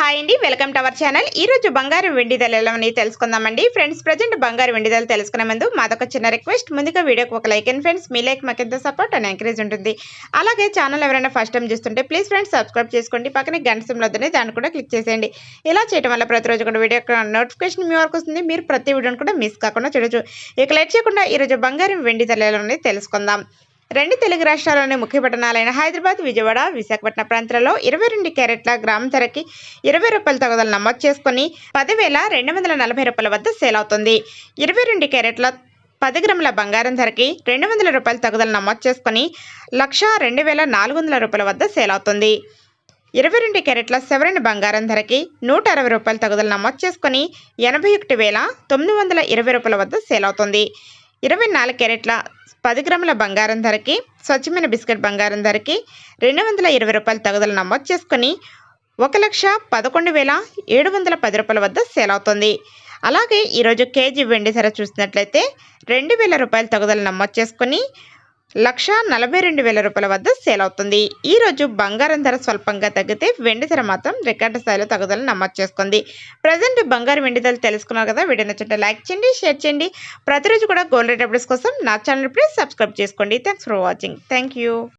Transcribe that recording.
Hi అండి welcome to our channel. ఈ రోజు బంగారు వెండి ధరలని తెలుసుకుందామండి. ఫ్రెండ్స్ ప్రజెంట్ బంగారు వెండి ధరలు తెలుసుకునే ముందు మాదొక చిన్న రిక్వెస్ట్. ముందుగా వీడియోకి ఒక లైక్ అండ్ ఫ్రెండ్స్ మీ లైక్ మాకు ఎంత సపోర్ట్ అండ్ ఎంకరేజ్ ఉంటుంది. అలాగే ఛానల్ ఎవరైనా ఫస్ట్ టైం చూస్తుంటే ప్లీజ్ ఫ్రెండ్స్ సబ్స్క్రైబ్ చేసుకోండి. పక్కనే గంట సింబల్ దాన్ని కూడా క్లిక్ చేసేయండి. ఇలా చేయడం వల్ల ప్రతిరోజు కూడా వీడియో నోటిఫికేషన్ మీ వరకు వస్తుంది. మీరు ప్రతి వీడియోని కూడా మిస్ కాకుండా చూడొచ్చు. ఇక లైట్ చేయకుండా ఈరోజు బంగారం వెండి ధరలని తెలుసుకుందాం. రెండు తెలుగు రాష్ట్రాల్లోని ముఖ్య పట్టణాలైన హైదరాబాద్ విజయవాడ విశాఖపట్నం ప్రాంతాల్లో ఇరవై రెండు క్యారెట్ల గ్రామ ధరకి ఇరవై రూపాయల తగుదలు నమోదు చేసుకుని పదివేల రెండు వందల నలభై రూపాయల వద్ద సేల్ అవుతుంది. ఇరవై రెండు క్యారెట్ల పది గ్రాముల బంగారం ధరకి రెండు వందల రూపాయల తగుదలు నమోదు చేసుకుని లక్ష రెండు వేల నాలుగు వందల రూపాయల వద్ద సేల్ అవుతుంది. ఇరవై రెండు క్యారెట్ల సెవెన్ బంగారం ధరకి నూట అరవై రూపాయల తగుదలు నమోదు చేసుకుని ఎనభై ఒకటి వేల తొమ్మిది వందల ఇరవై రూపాయల వద్ద సేల్ అవుతుంది. ఇరవై నాలుగు క్యారెట్ల పది గ్రాముల బంగారం ధరకి స్వచ్ఛమైన బిస్కెట్ బంగారం ధరకి రెండు వందల ఇరవై రూపాయల తగుదలు నమోదు చేసుకుని ఒక లక్ష పదకొండు వేల ఏడు వందల పది రూపాయల వద్ద సేల్ అవుతుంది. అలాగే ఈరోజు కేజీ వెండి ధర చూసినట్లయితే రెండు వేల రూపాయల తగుదలు నమోదు చేసుకుని లక్ష నలభై రెండు వేల రూపాయల వద్ద సేల్ అవుతుంది. ఈ రోజు బంగారం ధర స్వల్పంగా తగ్గితే వెండి ధర మాత్రం రికార్డు స్థాయిలో తగ్గుదల నమోదు చేసుకుంది. ప్రజెంట్ బంగారు వెండి ధరలు తెలుసుకున్నారు కదా వీడియో నచ్చింటే లైక్ చేయండి షేర్ చేయండి. ప్రతిరోజు కూడా గోల్డ్ రేట్ అప్డేట్స్ కోసం నా ఛానల్ ప్లీజ్ సబ్స్క్రైబ్ చేసుకోండి. Thanks for watching thank you